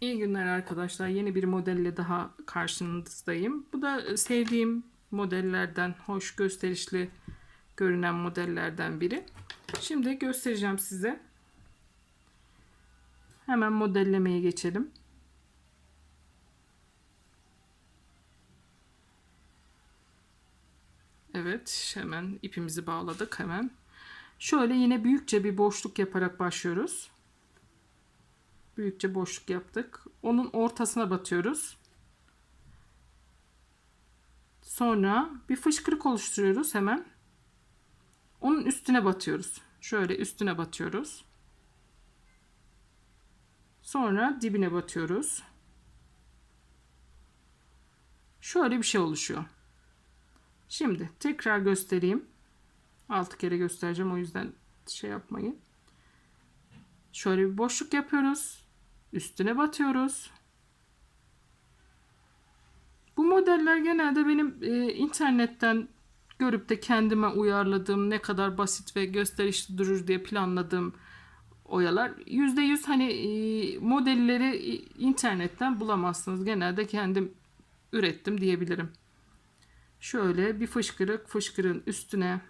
İyi günler arkadaşlar. Yeni bir modelle daha karşınızdayım. Bu da sevdiğim modellerden, hoş gösterişli görünen modellerden biri. Şimdi göstereceğim size. Hemen modellemeye geçelim. Evet, hemen ipimizi bağladık hemen. Şöyle yine büyükçe bir boşluk yaparak başlıyoruz. Büyükçe boşluk yaptık. Onun ortasına batıyoruz. Sonra bir fışkırık oluşturuyoruz hemen. Onun üstüne batıyoruz. Şöyle üstüne batıyoruz. Sonra dibine batıyoruz. Şöyle bir şey oluşuyor. Şimdi tekrar göstereyim. 6 kere göstereceğim o yüzden şey yapmayın. Şöyle bir boşluk yapıyoruz. Üstüne batıyoruz. Bu modeller genelde benim e, internetten görüp de kendime uyarladığım ne kadar basit ve gösterişli durur diye planladığım oyalar. %100 hani e, modelleri internetten bulamazsınız. Genelde kendim ürettim diyebilirim. Şöyle bir fışkırık fışkırın üstüne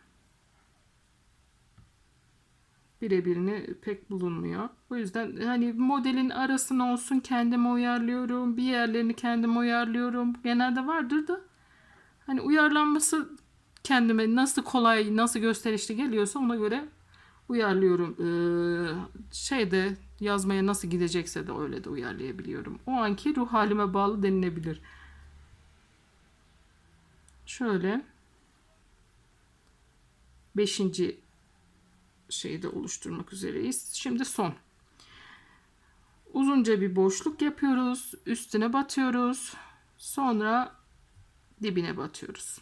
birebirini pek bulunmuyor. O yüzden hani modelin arasını olsun kendime uyarlıyorum. Bir yerlerini kendime uyarlıyorum. Genelde vardır da hani uyarlanması kendime nasıl kolay, nasıl gösterişli geliyorsa ona göre uyarlıyorum. Ee, şeyde yazmaya nasıl gidecekse de öyle de uyarlayabiliyorum. O anki ruh halime bağlı denilebilir. Şöyle beşinci şeyi de oluşturmak üzereyiz. Şimdi son. Uzunca bir boşluk yapıyoruz. Üstüne batıyoruz. Sonra dibine batıyoruz.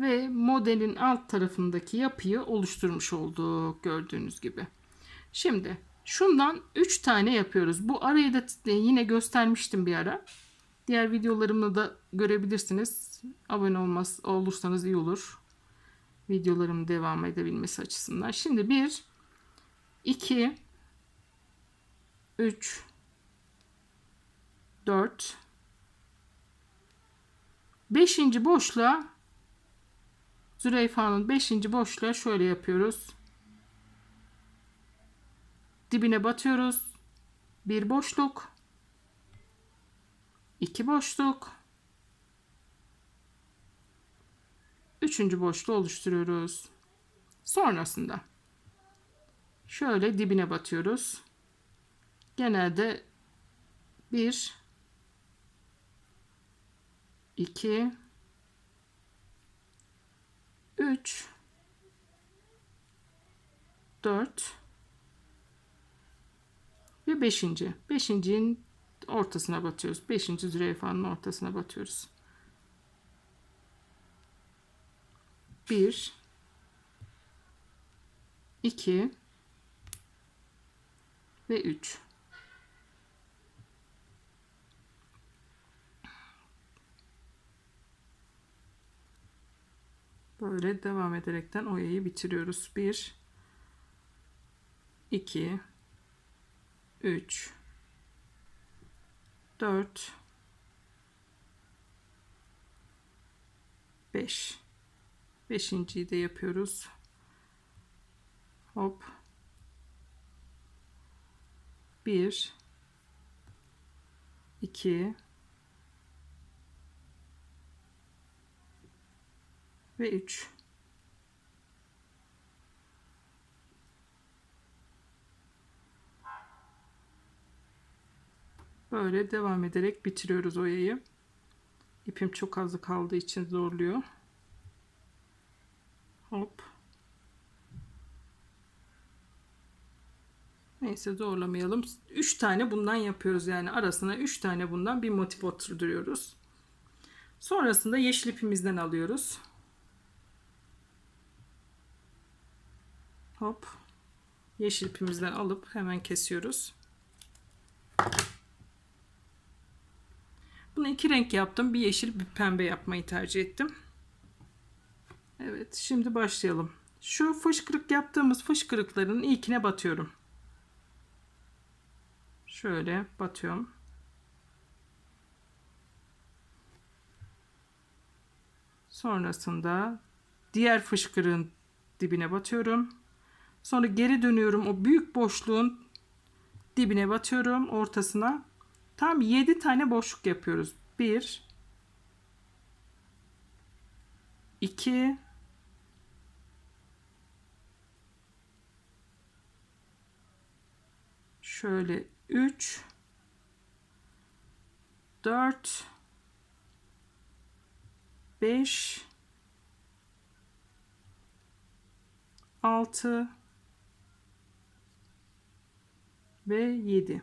Ve modelin alt tarafındaki yapıyı oluşturmuş olduk gördüğünüz gibi. Şimdi şundan 3 tane yapıyoruz. Bu arayı da yine göstermiştim bir ara. Diğer videolarımı da görebilirsiniz. Abone olmaz olursanız iyi olur videolarım devam edebilmesi açısından. Şimdi 1 2 3 4 5. boşluğa züreyfanın 5. boşluğa şöyle yapıyoruz. Dibine batıyoruz. Bir boşluk. iki boşluk. Üçüncü boşluğu oluşturuyoruz. Sonrasında şöyle dibine batıyoruz. Genelde 1 2 3 4 ve 5. 5.'in ortasına batıyoruz. 5. zürafanın ortasına batıyoruz. 1 2 ve 3 Böyle devam ederekten oyayı bitiriyoruz. 1 2 3 4 5 Beşinciyi de yapıyoruz. Hop. Bir. iki ve üç. Böyle devam ederek bitiriyoruz oyayı. İpim çok azı kaldığı için zorluyor. Hop. Neyse zorlamayalım. 3 tane bundan yapıyoruz yani arasına 3 tane bundan bir motif oturduruyoruz. Sonrasında yeşil ipimizden alıyoruz. Hop. Yeşil ipimizden alıp hemen kesiyoruz. Bunu iki renk yaptım. Bir yeşil bir pembe yapmayı tercih ettim. Evet şimdi başlayalım. Şu fışkırık yaptığımız fışkırıkların ilkine batıyorum. Şöyle batıyorum. Sonrasında diğer fışkırığın dibine batıyorum. Sonra geri dönüyorum. O büyük boşluğun dibine batıyorum ortasına. Tam 7 tane boşluk yapıyoruz. 1 2 Şöyle 3 4 5 6 ve 7.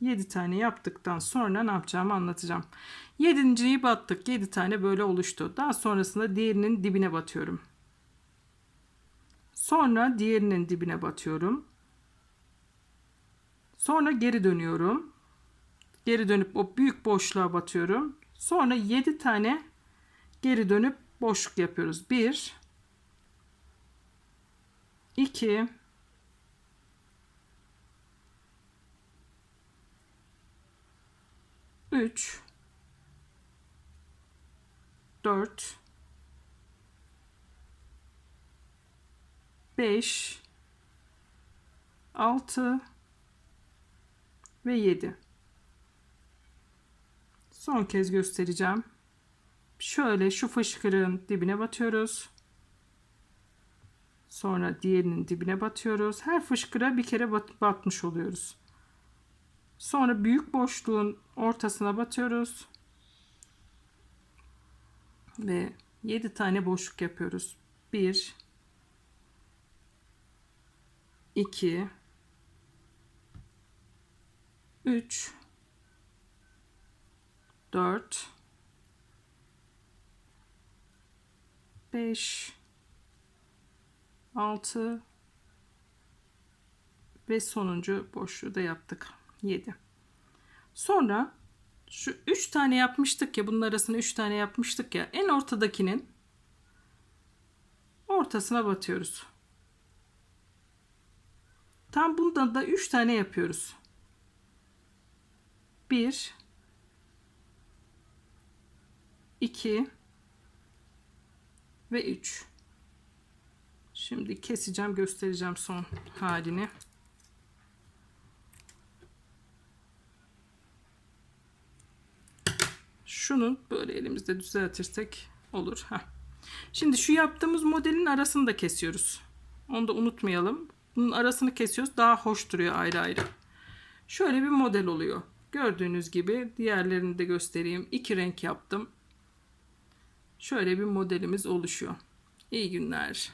7 tane yaptıktan sonra ne yapacağımı anlatacağım. 7.yi battık. 7 tane böyle oluştu. Daha sonrasında diğerinin dibine batıyorum. Sonra diğerinin dibine batıyorum. Sonra geri dönüyorum. Geri dönüp o büyük boşluğa batıyorum. Sonra 7 tane geri dönüp boşluk yapıyoruz. 1 2 3 4 5 6 ve 7 son kez göstereceğim. Şöyle şu fışkırığın dibine batıyoruz. Sonra diğerinin dibine batıyoruz. Her fışkıra bir kere bat, batmış oluyoruz. Sonra büyük boşluğun ortasına batıyoruz. Ve 7 tane boşluk yapıyoruz. 1 2 3 4 5 6 ve sonuncu boşluğu da yaptık. 7. Sonra şu 3 tane yapmıştık ya bunun arasına 3 tane yapmıştık ya en ortadakinin ortasına batıyoruz. Tam bundan da 3 tane yapıyoruz. 1 2 ve 3. Şimdi keseceğim, göstereceğim son halini. Şunu böyle elimizde düzeltirsek olur. Heh. Şimdi şu yaptığımız modelin arasını da kesiyoruz. Onu da unutmayalım. Bunun arasını kesiyoruz. Daha hoş duruyor ayrı ayrı. Şöyle bir model oluyor. Gördüğünüz gibi diğerlerini de göstereyim. İki renk yaptım. Şöyle bir modelimiz oluşuyor. İyi günler.